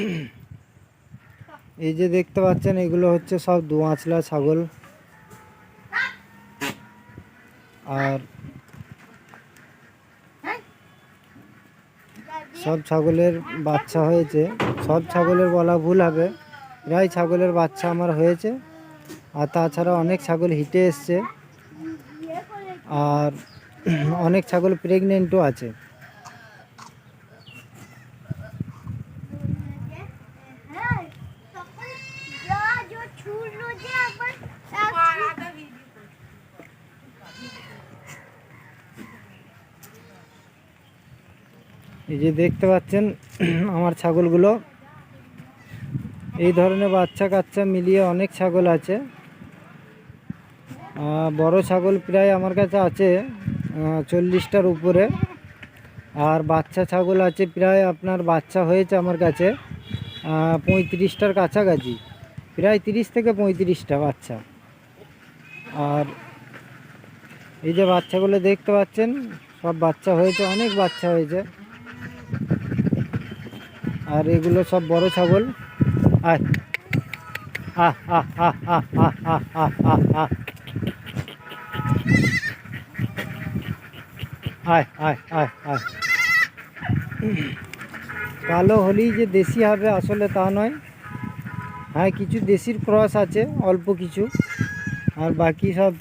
এই যে দেখতে পাচ্ছেন, এগুলো হচ্ছে সব দোআঁচলা ছাগল। আর সব ছাগলের বাচ্চা হয়েছে। সব ছাগলের বলা ভুল হবে। প্রায় ছাগলের বাচ্চা আমার হয়েছে। আর তাছাড়া অনেক ছাগল হিটে এসছে। আর অনেক ছাগল প্রেগনেন্টও আছে। এই যে দেখতে পাচ্ছেন আমার ছাগলগুলো। এই ধরনের বাচ্চা কাচ্চা মিলিয়ে অনেক ছাগল আছে। বড় ছাগল প্রায় আমার কাছে আছে চল্লিশটার উপরে। আর বাচ্চা ছাগল আছে প্রায় আপনার বাচ্চা হয়েছে আমার কাছে পঁয়ত্রিশটার কাছাকাছি। প্রায় তিরিশ থেকে পঁয়ত্রিশটা বাচ্চা। আর এই যে বাচ্চাগুলো দেখতে পাচ্ছেন, সব বাচ্চা হয়েছে, অনেক বাচ্চা হয়েছে। আর এগুলো সব বড় ছাগল। আয়। আয় আয় আয় আয়। কালো হলেই যে দেশি হবে আসলে তা নয়। হ্যাঁ কিছু দেশির ক্রস আছে, অল্প কিছু। আর বাকি সব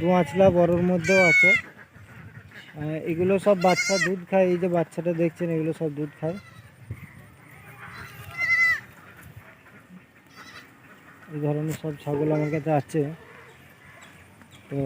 দোআঁচলা বড়োর মধ্যেও আছে। এগুলো সব বাচ্চা দুধ খায়, এই যে বাচ্চাটা দেখছেন, এগুলো সব দুধ খায়। এই ধরনের সব ছাগল আমার কাছে আছে। তো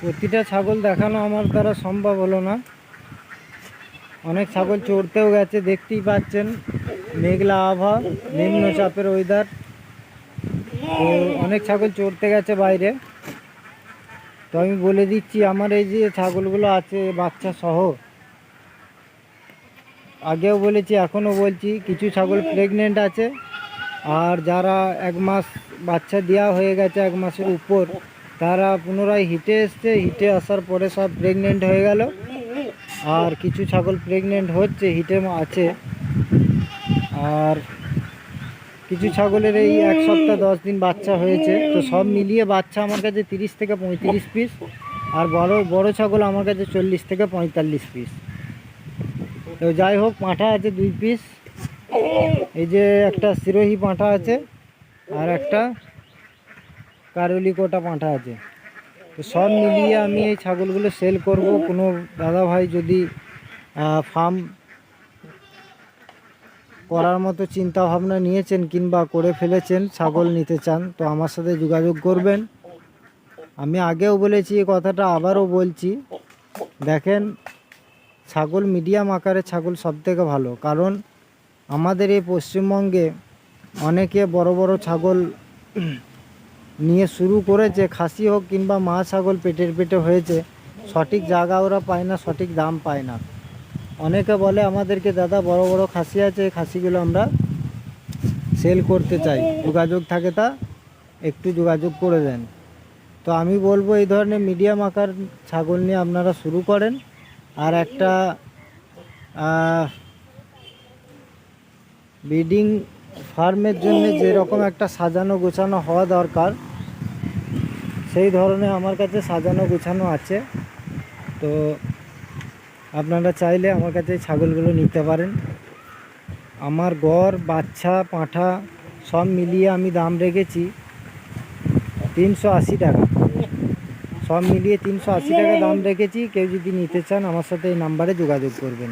প্রতিটা ছাগল দেখানো আমার দ্বারা সম্ভব হলো না। অনেক ছাগল চড়তেও গেছে, দেখতেই পাচ্ছেন। মেঘলা আবহাওয়া, নিম্নচাপের ওয়েদার তো অনেক ছাগল চড়তে গেছে বাইরে। তো আমি বলে দিচ্ছি, আমার এই যে ছাগলগুলো আছে, বাচ্চা সহ, আগেও বলেছি, এখনও বলছি, কিছু ছাগল প্রেগনেন্ট আছে, আর যারা এক মাস বাচ্চা দেওয়া হয়ে গেছে এক মাসের উপর, তারা পুনরায় হিটে এসছে, হিটে আসার পরে সব প্রেগনেন্ট হয়ে গেল, আর কিছু ছাগল প্রেগনেন্ট হচ্ছে, হিটে আছে, আর কিছু ছাগলের এই এক সপ্তাহ, দশ দিন বাচ্চা হয়েছে। তো সব মিলিয়ে বাচ্চা আমার কাছে তিরিশ থেকে পঁয়ত্রিশ পিস আর বড় বড় ছাগল আমার কাছে চল্লিশ থেকে পঁয়তাল্লিশ পিস তো যাই হোক, পাঁঠা আছে দুই পিস এই যে একটা সিরোহি পাঁঠা আছে আর একটা কারলি কোটা পাঁঠা আছে। তো সব মিলিয়ে আমি এই ছাগলগুলো সেল করব। কোনো দাদা ভাই যদি ফার্ম করার মতো চিন্তা ভাবনা নিয়েছেন কিংবা করে ফেলেছেন, ছাগল নিতে চান, তো আমার সাথে যোগাযোগ করবেন। আমি আগেও বলেছি এই কথাটা আবারও বলছি। দেখেন, ছাগল মিডিয়াম আকারে ছাগল সব থেকে ভালো, কারণ আমাদের এই পশ্চিমবঙ্গে অনেকে বড় বড় ছাগল নিয়ে শুরু করেছে, খাসি হোক কিংবা মা ছাগল পেটের পেটে হয়েছে, সঠিক জায়গা ওরা পায় না, সঠিক দাম পায় না। অনেকে বলে, আমাদেরকে দাদা বড় বড় খাসি আছে, এই খাসিগুলো আমরা সেল করতে চাই। যোগাযোগ থাকে তা, একটু যোগাযোগ করে দেন। তো আমি বলব, এই ধরনের মিডিয়াম আকার ছাগল নিয়ে আপনারা শুরু করেন। আর একটা ব্রিডিং ফার্মের জন্য যেরকম একটা সাজানো গোছানো হওয়া দরকার, সেই ধরনের আমার কাছে সাজানো গোছানো আছে। তো আপনারা চাইলে আমার কাছে ছাগলগুলো নিতে পারেন। আমার গড় বাচ্চা পাঁঠা সব মিলিয়ে আমি দাম রেখেছি তিনশো আশি টাকা। সব মিলিয়ে তিনশো আশি টাকা দাম রেখেছি। কেউ যদি নিতে চান আমার সাথে এই নাম্বারে যোগাযোগ করবেন।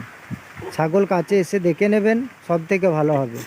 ছাগল কাছে এসে দেখে নেবেন সব থেকে ভালো হবে।